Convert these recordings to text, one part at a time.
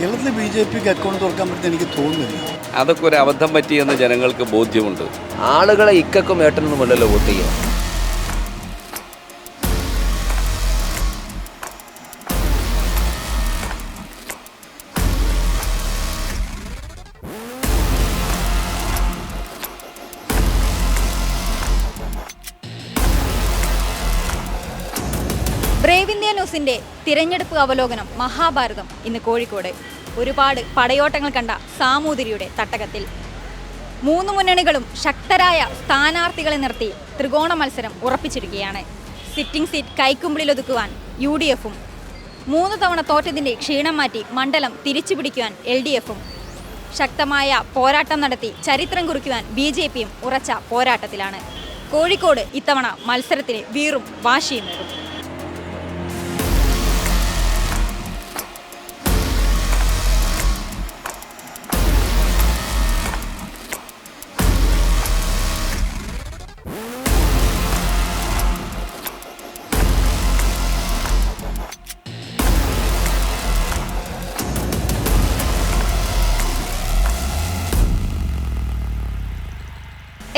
കേരളത്തിൽ B J പിക്ക് account തുറക്കാൻ പറ്റുന്ന എനിക്ക് തോന്നുന്നില്ല. അതൊക്കെ ഒരു അബദ്ധം പറ്റിയെന്ന് ജനങ്ങൾക്ക് ബോധ്യമുണ്ട്. ആളുകളെ ഇക്കക്കും ഏട്ടനൊന്നുമല്ലല്ലോ വോട്ട് ചെയ്യുക ബ്രേവ് ഇന്ത്യ ന്യൂസിന്റെ തിരഞ്ഞെടുപ്പ് അവലോകനം മഹാഭാരതം ഇന്ന് കോഴിക്കോട്. ഒരുപാട് പടയോട്ടങ്ങൾ കണ്ട സാമൂതിരിയുടെ തട്ടകത്തിൽ. മൂന്ന് മുന്നണികളും ശക്തരായ സ്ഥാനാർത്ഥികളെ നിർത്തി ത്രികോണ മത്സരം ഉറപ്പിച്ചിരിക്കുകയാണ്. സിറ്റിംഗ് സീറ്റ് കൈക്കുമ്പിളിലൊതുക്കുവാൻ യു ഡി എഫും മൂന്ന് തവണ തോറ്റതിന്റെ ക്ഷീണം മാറ്റി മണ്ഡലം തിരിച്ചുപിടിക്കുവാൻ എൽ ഡി എഫും ശക്തമായ പോരാട്ടം നടത്തി ചരിത്രം കുറിക്കുവാൻ ബി ജെ പിയും ഉറച്ച പോരാട്ടത്തിലാണ്. കോഴിക്കോട് ഇത്തവണ മത്സരത്തിന് വീറും വാശിയുമേറും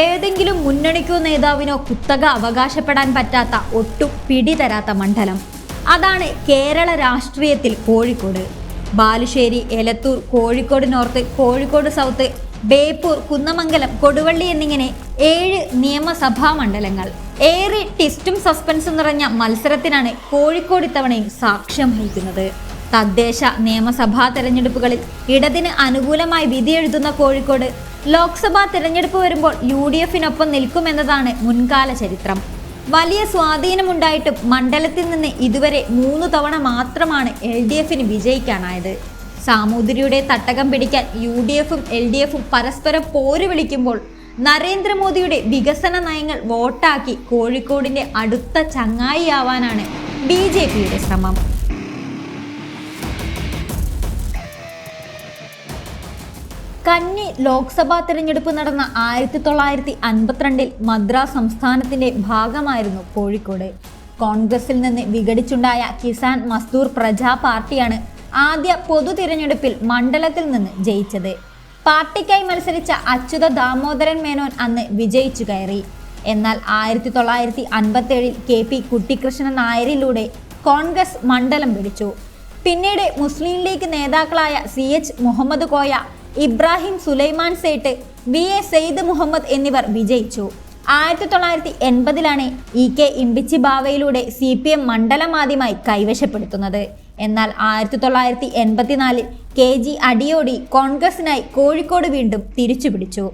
ഏതെങ്കിലും മുന്നണിക്കോ നേതാവിനോ കുത്തക അവകാശപ്പെടാൻ പറ്റാത്ത ഒട്ടും പിടിതരാത്ത മണ്ഡലം. അതാണ് കേരള രാഷ്ട്രീയത്തിൽ കോഴിക്കോട്. ബാലുശ്ശേരി എലത്തൂർ കോഴിക്കോട് നോർത്ത് കോഴിക്കോട് സൗത്ത് ബേപ്പൂർ കുന്നമംഗലം കൊടുവള്ളി എന്നിങ്ങനെ ഏഴ് നിയമസഭാ മണ്ഡലങ്ങൾ. ഏറെ ടിസ്റ്റും സസ്പെൻസും നിറഞ്ഞ മത്സരത്തിനാണ് കോഴിക്കോട് ഇത്തവണയും സാക്ഷ്യം വഹിക്കുന്നത്. തദ്ദേശ നിയമസഭാ തെരഞ്ഞെടുപ്പുകളിൽ ഇടതിന് അനുകൂലമായി വിധിയെഴുതുന്ന കോഴിക്കോട് ലോക്സഭാ തിരഞ്ഞെടുപ്പ് വരുമ്പോൾ യു ഡി എഫിനൊപ്പം നിൽക്കുമെന്നതാണ് മുൻകാല ചരിത്രം. വലിയ സ്വാധീനമുണ്ടായിട്ടും മണ്ഡലത്തിൽ നിന്ന് ഇതുവരെ മൂന്ന് തവണ മാത്രമാണ് എൽ ഡി എഫിന് വിജയിക്കാനായത്. സാമൂതിരിയുടെ തട്ടകം പിടിക്കാൻ യു ഡി എഫും എൽ ഡി എഫും പരസ്പരം പോര് വിളിക്കുമ്പോൾ നരേന്ദ്രമോദിയുടെ വികസന നയങ്ങൾ വോട്ടാക്കി കോഴിക്കോടിന്റെ അടുത്ത ചങ്ങായിയാവാനാണ് ബി ജെ പിയുടെ ശ്രമം. കന്നി ലോക്സഭാ തിരഞ്ഞെടുപ്പ് നടന്ന ആയിരത്തി തൊള്ളായിരത്തി അൻപത്തിരണ്ടിൽ മദ്രാസ് സംസ്ഥാനത്തിന്റെ ഭാഗമായിരുന്നു കോഴിക്കോട്. കോൺഗ്രസിൽ നിന്ന് വിഘടിച്ചുണ്ടായ കിസാൻ മസ്ദൂർ പ്രജാ പാർട്ടിയാണ് ആദ്യ പൊതു തിരഞ്ഞെടുപ്പിൽ മണ്ഡലത്തിൽ നിന്ന് ജയിച്ചത്. പാർട്ടിക്കായി മത്സരിച്ച അച്യുത ദാമോദരൻ മേനോൻ അന്ന് വിജയിച്ചു കയറി. എന്നാൽ ആയിരത്തി തൊള്ളായിരത്തി അൻപത്തേഴിൽ കെ പി കുട്ടിക്കൃഷ്ണൻ നായരിലൂടെ കോൺഗ്രസ് മണ്ഡലം പിടിച്ചു. പിന്നീട് മുസ്ലിം ലീഗ് നേതാക്കളായ C H Muhammad Koya Ibrahim Sulaiman Sait V A Syed Muhammad എന്നിവർ വിജയിച്ചു. ആയിരത്തി തൊള്ളായിരത്തി എൺപതിലാണ് ഇ കെ ഇമ്പിച്ചി ബാവയിലൂടെ സി പി എം മണ്ഡലമാദ്യമായി കൈവശപ്പെടുത്തുന്നത്. എന്നാൽ ആയിരത്തി തൊള്ളായിരത്തി എൺപത്തിനാലിൽ കെ ജി അടിയോടി കോൺഗ്രസിനായി കോഴിക്കോട് വീണ്ടും തിരിച്ചുപിടിച്ചു.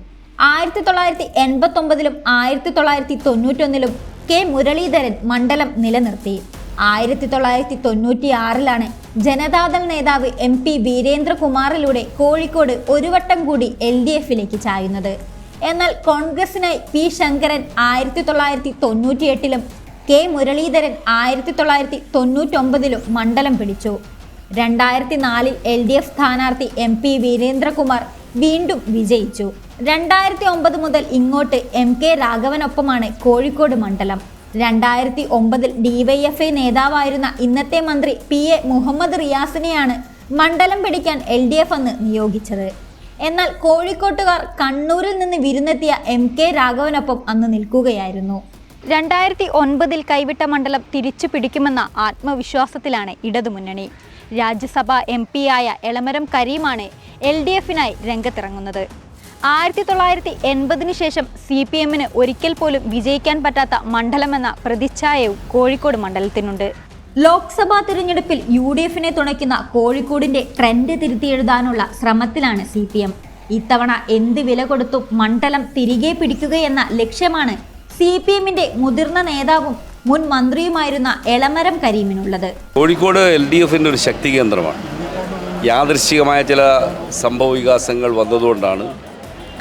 ആയിരത്തി തൊള്ളായിരത്തി എൺപത്തി ഒമ്പതിലും ആയിരത്തി തൊള്ളായിരത്തി തൊണ്ണൂറ്റൊന്നിലും കെ മുരളീധരൻ മണ്ഡലം നിലനിർത്തി. ആയിരത്തി തൊള്ളായിരത്തി തൊണ്ണൂറ്റി ആറിലാണ് ജനതാദൾ നേതാവ് എം പി വീരേന്ദ്രകുമാറിലൂടെ കോഴിക്കോട് ഒരു വട്ടം കൂടി എൽ ഡി എഫിലേക്ക് ചായുന്നത്. എന്നാൽ കോൺഗ്രസിനായി പി ശങ്കരൻ ആയിരത്തി തൊള്ളായിരത്തി തൊണ്ണൂറ്റി എട്ടിലും കെ മുരളീധരൻ ആയിരത്തി തൊള്ളായിരത്തി തൊണ്ണൂറ്റൊമ്പതിലും മണ്ഡലം പിടിച്ചു. രണ്ടായിരത്തി നാലിൽ എൽ ഡി എഫ് സ്ഥാനാർത്ഥി എം പി വീരേന്ദ്രകുമാർ വീണ്ടും വിജയിച്ചു. രണ്ടായിരത്തി ഒമ്പത് മുതൽ ഇങ്ങോട്ട് എം കെ രാഘവനൊപ്പമാണ് കോഴിക്കോട് മണ്ഡലം. രണ്ടായിരത്തി ഒമ്പതിൽ ഡിവൈഎഫ്ഐ നേതാവായിരുന്ന ഇന്നത്തെ മന്ത്രി പി എ മുഹമ്മദ് റിയാസിനെയാണ് മണ്ഡലം പിടിക്കാൻ എൽ ഡി എഫ് അന്ന് നിയോഗിച്ചത്. എന്നാൽ കോഴിക്കോട്ടുകാർ കണ്ണൂരിൽ നിന്ന് വിരുന്നെത്തിയ എം കെ രാഘവനൊപ്പം അന്ന് നിൽക്കുകയായിരുന്നു. രണ്ടായിരത്തി ഒൻപതിൽ കൈവിട്ട മണ്ഡലം തിരിച്ചു പിടിക്കുമെന്ന ആത്മവിശ്വാസത്തിലാണ് ഇടതുമുന്നണി. രാജ്യസഭാ എം പിയായ എളമരം കരീമാണ് എൽ ഡി എഫിനായി രംഗത്തിറങ്ങുന്നത്. ആയിരത്തി തൊള്ളായിരത്തി എൺപതിന് ശേഷം സി പി എമ്മിന് ഒരിക്കൽ പോലും വിജയിക്കാൻ പറ്റാത്ത മണ്ഡലമെന്ന പ്രതിച്ഛായവും കോഴിക്കോട് മണ്ഡലത്തിനുണ്ട്. ലോക്സഭാ തിരഞ്ഞെടുപ്പിൽ യു ഡി എഫിനെ തുണയ്ക്കുന്ന കോഴിക്കോടിന്റെ ട്രെൻഡ് തിരുത്തിയെഴുതാനുള്ള ശ്രമത്തിലാണ് സി പി എം. ഇത്തവണ എന്ത് വില കൊടുത്തും മണ്ഡലം തിരികെ പിടിക്കുകയെന്ന ലക്ഷ്യമാണ് സി പി എമ്മിന്റെ മുതിർന്ന നേതാവും മുൻ മന്ത്രിയുമായിരുന്ന എളമരം കരീമിനുള്ളത്. കോഴിക്കോട് എൽ ഡി എഫിന്റെ ഒരു ശക്തി കേന്ദ്രമാണ്. യാദൃശ്ചികമായ ചില സംഭവ വികാസങ്ങൾ വന്നതുകൊണ്ടാണ്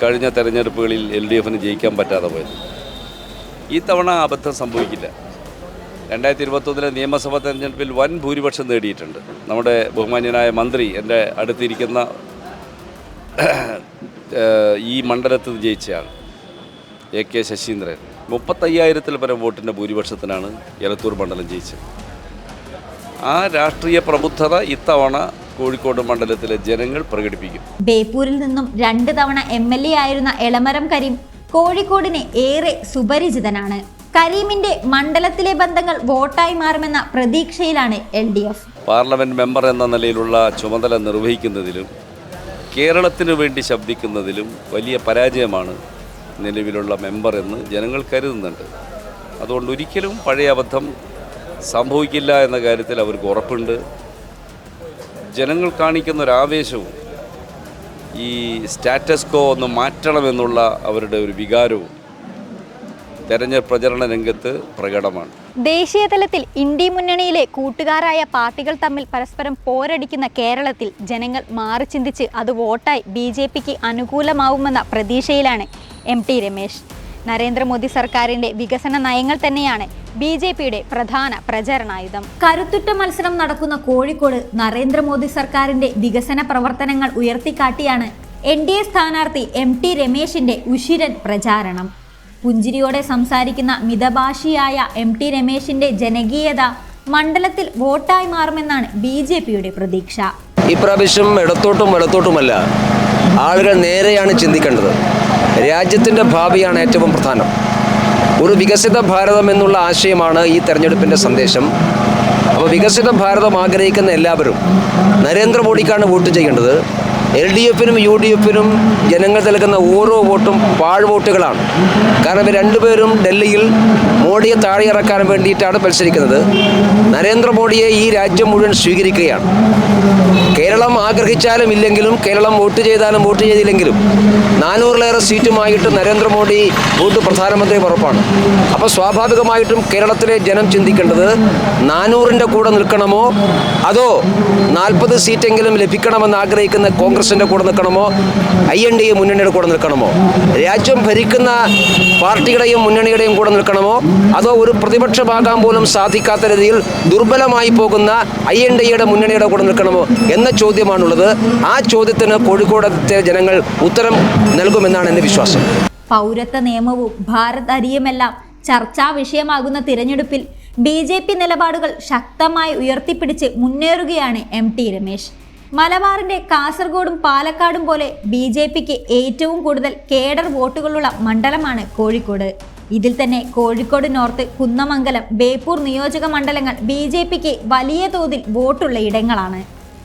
കഴിഞ്ഞ തെരഞ്ഞെടുപ്പുകളിൽ എൽ ഡി എഫിന് ജയിക്കാൻ പറ്റാതെ പോയത്. ഈ തവണ അബദ്ധം സംഭവിക്കില്ല. രണ്ടായിരത്തി ഇരുപത്തൊന്നിലെ നിയമസഭാ തെരഞ്ഞെടുപ്പിൽ വൻ ഭൂരിപക്ഷം നേടിയിട്ടുണ്ട്. നമ്മുടെ ബഹുമാന്യനായ മന്ത്രി എന്റെ അടുത്തിരിക്കുന്ന ഈ മണ്ഡലത്തിൽ ജയിച്ചയാൾ എ കെ ശശീന്ദ്രൻ. മുപ്പത്തയ്യായിരത്തിൽ പരം വോട്ടിന്റെ ഭൂരിപക്ഷത്തിനാണ് എലത്തൂർ മണ്ഡലം ജയിച്ചത്. ആ രാഷ്ട്രീയ പ്രബുദ്ധത ഇത്തവണ കോഴിക്കോട് മണ്ഡലത്തിലെ ജനങ്ങൾ പ്രകടിപ്പിക്കും. ബേപ്പൂരിൽ നിന്നും രണ്ട് തവണ എം എൽ എ ആയിരുന്ന എളമരം കരീം കോഴിക്കോടിന് ഏറെ സുപരിചിതനാണ്. കരീമിന്റെ മണ്ഡലത്തിലെ ബന്ധങ്ങൾ വോട്ടായി മാറുമെന്ന പ്രതീക്ഷയിലാണ് L D F. Parliament member എന്ന നിലയിലുള്ള ചുമതല നിർവഹിക്കുന്നതിലും കേരളത്തിന് വേണ്ടി ശബ്ദിക്കുന്നതിലും വലിയ പരാജയമാണ് നിലവിലുള്ള മെമ്പർ എന്ന് ജനങ്ങൾ കരുതുന്നുണ്ട്. അതുകൊണ്ട് ഒരിക്കലും പഴയ അബദ്ധം സംഭവിക്കില്ല എന്ന കാര്യത്തിൽ അവർക്ക് ഉറപ്പുണ്ട്. ജനങ്ങൾ കാണിക്കുന്ന ഒരു ആവേശവും ഈ സ്റ്റാറ്റസ് കോ ഒന്ന് മാറ്റണമെന്നുള്ള അവരുടെ ഒരു വികാരവും തെരഞ്ഞെടുപ്പ് പ്രചരണ രംഗത്ത് പ്രകടമാണ്. ദേശീയ തലത്തിൽ ഇന്ത്യ മുന്നണിയിലെ കൂട്ടുകാരായ പാർട്ടികൾ തമ്മിൽ പരസ്പരം പോരടിക്കുന്ന കേരളത്തിൽ ജനങ്ങൾ മാറി ചിന്തിച്ച് അത് വോട്ടായി ബി ജെ പിക്ക് അനുകൂലമാവുമെന്ന പ്രതീക്ഷയിലാണ് എം ടി രമേശ്. നരേന്ദ്രമോദി സർക്കാരിന്റെ വികസന നയങ്ങൾ തന്നെയാണ് ബി ജെ പിയുടെ പ്രധാന പ്രചരണായുധം. കരുത്തുറ്റ മത്സരം നടക്കുന്ന കോഴിക്കോട് നരേന്ദ്രമോദി സർക്കാരിന്റെ വികസന പ്രവർത്തനങ്ങൾ ഉയർത്തിക്കാട്ടിയാണ് എൻ ഡി എ സ്ഥാനാർത്ഥി എം ടി രമേശിന്റെ ഉശിരൻ പ്രചാരണം. പുഞ്ചിരിയോടെ സംസാരിക്കുന്ന മിതഭാഷിയായ എം ടി രമേശിന്റെ ജനകീയത മണ്ഡലത്തിൽ വോട്ടായി മാറുമെന്നാണ് ബി ജെ പിയുടെ പ്രതീക്ഷ. ഇപ്രാവശ്യം ഇടത്തോട്ടും വലത്തോട്ടുമല്ല ആളുകൾ നേരെയാണ് ചിന്തിക്കേണ്ടത്. രാജ്യത്തിന്റെ ഭാവിയാണ് ഏറ്റവും പ്രധാനം. ഒരു വികസിത ഭാരതം എന്നുള്ള ആശയമാണ് ഈ തെരഞ്ഞെടുപ്പിന്റെ സന്ദേശം. അപ്പോൾ വികസിത ഭാരതം ആഗ്രഹിക്കുന്ന എല്ലാവരും നരേന്ദ്രമോദിക്കാണ് വോട്ട് ചെയ്യേണ്ടത്. എൽ ഡി എഫിനും യു ഡി എഫിനും ജനങ്ങൾ നൽകുന്ന ഓരോ വോട്ടും പാഴ് വോട്ടുകളാണ്. കാരണം രണ്ടുപേരും ഡൽഹിയിൽ മോഡിയെ താഴെ ഇറക്കാൻ വേണ്ടിയിട്ടാണ് മത്സരിക്കുന്നത്. നരേന്ദ്രമോദിയെ ഈ രാജ്യം മുഴുവൻ സ്വീകരിക്കുകയാണ്. കേരളം ആഗ്രഹിച്ചാലും ഇല്ലെങ്കിലും കേരളം വോട്ട് ചെയ്താലും വോട്ട് ചെയ്തില്ലെങ്കിലും നാനൂറിലേറെ സീറ്റുമായിട്ട് നരേന്ദ്രമോദി വോട്ട് പ്രധാനമന്ത്രി ഉറപ്പാണ് അപ്പോൾ സ്വാഭാവികമായിട്ടും കേരളത്തിലെ ജനം ചിന്തിക്കേണ്ടത് നാനൂറിന്റെ കൂടെ നിൽക്കണമോ? അതോ നാൽപ്പത് സീറ്റെങ്കിലും ലഭിക്കണമെന്ന് ആഗ്രഹിക്കുന്ന കോൺഗ്രസിന്റെ കൂടെ നിൽക്കണമോ? ഐ എൻ ഡി എ മുന്നണിയുടെ കൂടെ നിൽക്കണമോ? രാജ്യം ഭരിക്കുന്ന പാർട്ടിയുടെയും മുന്നണിയുടെയും കൂടെ നിൽക്കണമോ? അതോ ഒരു പ്രതിപക്ഷമാകാൻ പോലും സാധിക്കാത്ത രീതിയിൽ ദുർബലമായി പോകുന്ന ഐ എൻ ഡി എയുടെ മുന്നണിയുടെ കൂടെ നിൽക്കണമോ എന്ന ചോദ്യമാണുള്ളത്. ആ ചോദ്യത്തിന് കോഴിക്കോടത്തെ ജനങ്ങൾ ഉത്തരം നൽകുമെന്നാണ് എന്റെ വിശ്വാസം. പൗരത്വ നിയമവും ഭാരത് അരിയുമെല്ലാം ചർച്ചാ വിഷയമാകുന്ന തിരഞ്ഞെടുപ്പിൽ ബി ജെ പി നിലപാടുകൾ ശക്തമായി ഉയർത്തിപ്പിടിച്ച് മുന്നേറുകയാണ് എം ടി രമേശ്. മലബാറിന്റെ കാസർഗോഡും പാലക്കാടും പോലെ ബി ജെ പിക്ക് ഏറ്റവും കൂടുതൽ കേഡർ വോട്ടുകളുള്ള മണ്ഡലമാണ് കോഴിക്കോട്. ഇതിൽ തന്നെ കോഴിക്കോട് നോർത്ത് കുന്നമംഗലം ബേപ്പൂർ നിയോജക മണ്ഡലങ്ങൾ ബി ജെ പിക്ക് വലിയ തോതിൽ വോട്ടുള്ള ഇടങ്ങളാണ്.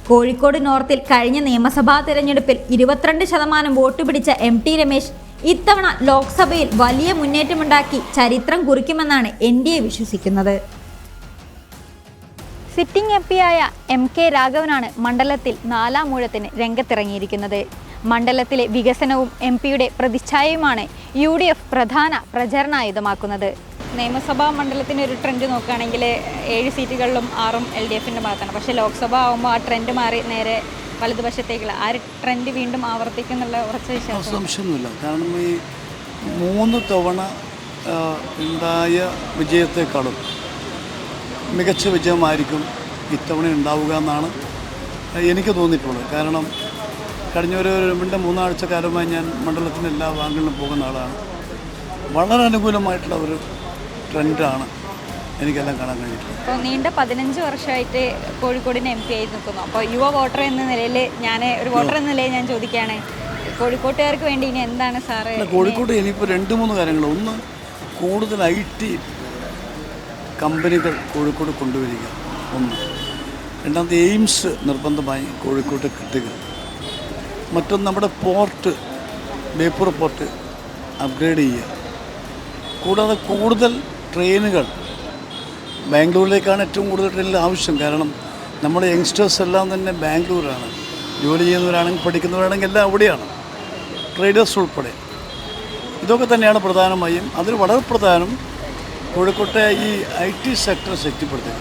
കോഴിക്കോട് നോർത്തിൽ കഴിഞ്ഞ നിയമസഭാ തെരഞ്ഞെടുപ്പിൽ ഇരുപത്തിരണ്ട് ശതമാനം വോട്ട് പിടിച്ച എം ടി രമേശ് ഇത്തവണ ലോക്സഭയിൽ വലിയ മുന്നേറ്റമുണ്ടാക്കി ചരിത്രം കുറിക്കുമെന്നാണ് എൻ ഡി എ വിശ്വസിക്കുന്നത്. സിറ്റിംഗ് എം പിയായ എം കെ രാഘവനാണ് മണ്ഡലത്തിൽ നാലാം ഊഴത്തിന് രംഗത്തിറങ്ങിയിരിക്കുന്നത്. മണ്ഡലത്തിലെ വികസനവും എം പിയുടെ പ്രതിച്ഛായയുമാണ് യു ഡി എഫ് പ്രധാന പ്രചരണായുധമാക്കുന്നത്. നിയമസഭാ മണ്ഡലത്തിന്റെ ഒരു ട്രെൻഡ് നോക്കുകയാണെങ്കിൽ ഏഴ് സീറ്റുകളിലും ആറും എൽ ഡി എഫിന്റെ ഭാഗത്താണ്. പക്ഷേ ലോക്സഭ ആകുമ്പോൾ ആ ട്രെൻഡ് മാറി നേരെ വലതുപക്ഷത്തേക്കുള്ള ആ ഒരു ട്രെൻഡ് വീണ്ടും ആവർത്തിക്കുന്നുള്ള ഉറച്ച വിശ്വാസം സംശയമൊന്നുമില്ല. കാരണം ഈ മൂന്ന് തവണ ഉണ്ടായ വിജയത്തെക്കാളും മികച്ച വിജയമായിരിക്കും ഇത്തവണ ഉണ്ടാവുക എന്നാണ് എനിക്ക് തോന്നിയിട്ടുള്ളത്. കാരണം കഴിഞ്ഞ ഒരു രണ്ട് മൂന്നാഴ്ച കാലമായി ഞാൻ മണ്ഡലത്തിന്റെ എല്ലാ ഭാഗങ്ങളിലും പോകുന്ന ആളാണ്. വളരെ അനുകൂലമായിട്ടുള്ള ഒരു ട്രെൻഡാണ് എനിക്കെല്ലാം കാണാൻ കഴിഞ്ഞിട്ടുള്ളത്. അപ്പോൾ നീണ്ട പതിനഞ്ച് വർഷമായിട്ട് കോഴിക്കോടിന് എം പി ആയി നിൽക്കുന്നു. അപ്പോൾ യുവ വോട്ടർ എന്ന നിലയിൽ ഞാൻ ഒരു വോട്ടർ എന്ന നിലയിൽ ഞാൻ ചോദിക്കുകയാണ് കോഴിക്കോട്ടുകാർക്ക് വേണ്ടി ഇനി എന്താണ് സാറ്? കോഴിക്കോട്ട് കോഴിക്കോട് ഇനിയിപ്പോൾ രണ്ട് മൂന്ന് കാര്യങ്ങൾ. ഒന്ന് കൂടുതൽ ഐ ടി കമ്പനികൾ കോഴിക്കോട് കൊണ്ടുവരിക. ഒന്ന്. രണ്ടാമത് എയിംസ് നിർബന്ധമായി കോഴിക്കോട്ട് കിട്ടുക. മറ്റൊന്ന് നമ്മുടെ പോർട്ട് ബേപ്പൂർ പോർട്ട് അപ്ഗ്രേഡ് ചെയ്യുക. കൂടാതെ കൂടുതൽ ട്രെയിനുകൾ. ബാംഗ്ലൂരിലേക്കാണ് ഏറ്റവും കൂടുതൽ ട്രെയിനിൽ ആവശ്യം. കാരണം നമ്മുടെ യങ്സ്റ്റേഴ്സ് എല്ലാം തന്നെ ബാംഗ്ലൂരാണ്. ജോലി ചെയ്യുന്നവരാണെങ്കിൽ പഠിക്കുന്നവരാണെങ്കിൽ എല്ലാം അവിടെയാണ്. ട്രേഡേഴ്സ് ഉൾപ്പെടെ. ഇതൊക്കെ തന്നെയാണ് പ്രധാനമായും. അതിൽ വളരെ പ്രധാനം കോഴിക്കോട്ടെ ഈ ഐ ടി സെക്ടർ ശക്തിപ്പെടുത്തുക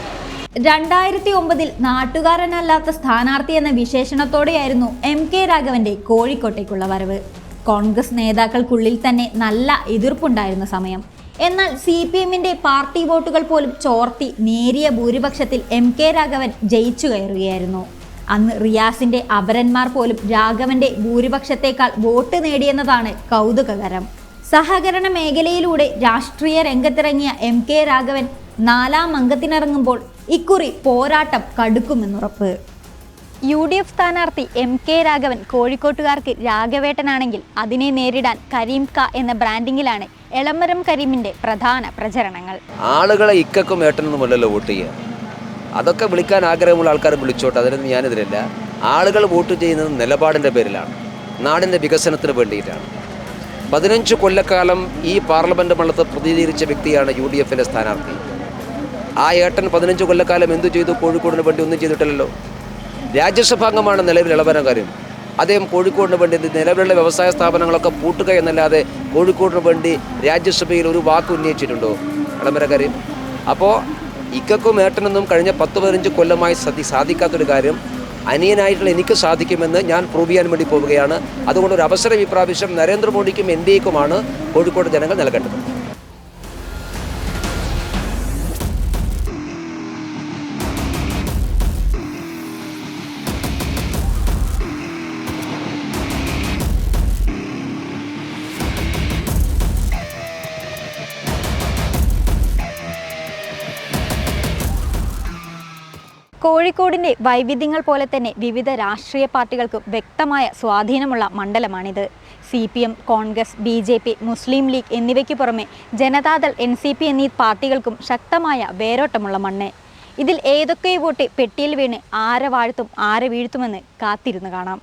രണ്ടായിരത്തി ഒമ്പതിൽ നാട്ടുകാരനല്ലാത്ത സ്ഥാനാർത്ഥി എന്ന വിശേഷണത്തോടെയായിരുന്നു എം കെ രാഘവന്റെ കോഴിക്കോട്ടേക്കുള്ള വരവ്. കോൺഗ്രസ് നേതാക്കൾക്കുള്ളിൽ തന്നെ നല്ല എതിർപ്പുണ്ടായിരുന്ന സമയം. എന്നാൽ സി പി എമ്മിന്റെ പാർട്ടി വോട്ടുകൾ പോലും ചോർത്തി നേരിയ ഭൂരിപക്ഷത്തിൽ എം കെ രാഘവൻ ജയിച്ചു കയറുകയായിരുന്നു. അന്ന് റിയാസിന്റെ അപരന്മാർ പോലും രാഘവന്റെ ഭൂരിപക്ഷത്തേക്കാൾ വോട്ട് നേടിയെന്നതാണ് കൗതുകകരം. സഹകരണ മേഖലയിലൂടെ രാഷ്ട്രീയ രംഗത്തിറങ്ങിയ എം കെ രാഘവൻ നാലാം അംഗത്തിനിറങ്ങുമ്പോൾ ഇക്കുറി പോരാട്ടം കടുക്കുമെന്നുറപ്പ്. യു ഡി എഫ് സ്ഥാനാർത്ഥി എം കെ രാഘവൻ കോഴിക്കോട്ടുകാർക്ക് രാഘവേട്ടനാണെങ്കിൽ അതിനെ നേരിടാൻ കരീം ക എന്ന ബ്രാൻഡിങ്ങിലാണ് എളമരം കരീമിന്റെ പ്രധാന പ്രചരണങ്ങൾ. ആളുകളെ ഇക്കക്കും ഏട്ടനൊന്നുമല്ലല്ലോ വോട്ട് ചെയ്യുക അതൊക്കെ വിളിക്കാൻ ആഗ്രഹമുള്ള ആൾക്കാർ വിളിച്ചോട്ടെ അതിനൊന്നും ഞാനെതിരല്ല ആളുകൾ വോട്ട് ചെയ്യുന്നത് നിലപാടിന്റെ പേരിലാണ് നാടിന്റെ വികസനത്തിന് വേണ്ടിയിട്ടാണ്. പതിനഞ്ച് കൊല്ലക്കാലം ഈ പാർലമെന്റ് മണ്ഡലത്തെ പ്രതിനിധീകരിച്ച വ്യക്തിയാണ് യു ഡി എഫിന്റെ സ്ഥാനാർത്ഥി. ആ ഏട്ടൻ പതിനഞ്ച് കൊല്ലക്കാലം എന്തു ചെയ്തു? കോഴിക്കോടിന് വേണ്ടി ഒന്നും ചെയ്തിട്ടില്ലല്ലോ. രാജ്യസഭാംഗമാണ് നിലവിൽ കാര്യം. അദ്ദേഹം കോഴിക്കോടിന് വേണ്ടി നിലവിലുള്ള വ്യവസായ സ്ഥാപനങ്ങളൊക്കെ പൂട്ടുക എന്നല്ലാതെ കോഴിക്കോടിന് വേണ്ടി രാജ്യസഭയിൽ ഒരു വാക്ക് ഉന്നയിച്ചിട്ടുണ്ടോ? ഇളമരക്കാര്യം അപ്പോൾ ഇക്കക്കും ഏട്ടനൊന്നും കഴിഞ്ഞ പത്ത് പതിനഞ്ച് കൊല്ലമായി സതി സാധിക്കാത്തൊരു കാര്യം അനിയനായിട്ടുള്ള എനിക്ക് സാധിക്കുമെന്ന് ഞാൻ പ്രൂവ് ചെയ്യാൻ വേണ്ടി പോവുകയാണ്. അതുകൊണ്ട് ഒരു അവസരം ഇപ്രാവശ്യം നരേന്ദ്രമോദിക്കും എൻ ഡി എക്കുമാണ് കോഴിക്കോട് ജനങ്ങൾ നൽകേണ്ടത്. കോഴിക്കോടിന്റെ വൈവിധ്യങ്ങൾ പോലെ തന്നെ വിവിധ രാഷ്ട്രീയ പാർട്ടികൾക്കും വ്യക്തമായ സ്വാധീനമുള്ള മണ്ഡലമാണിത്. C P M Congress B J P Muslim League എന്നിവയ്ക്ക് പുറമെ ജനതാദൾ എൻ സി പി എന്നീ പാർട്ടികൾക്കും ശക്തമായ വേരോട്ടമുള്ള മണ്ണ്. ഇതിൽ ഏതൊക്കെ വോട്ട് പെട്ടിയിൽ വീണ് ആരെ വാഴ്ത്തും ആരെ വീഴ്ത്തുമെന്ന് കാത്തിരുന്ന് കാണാം.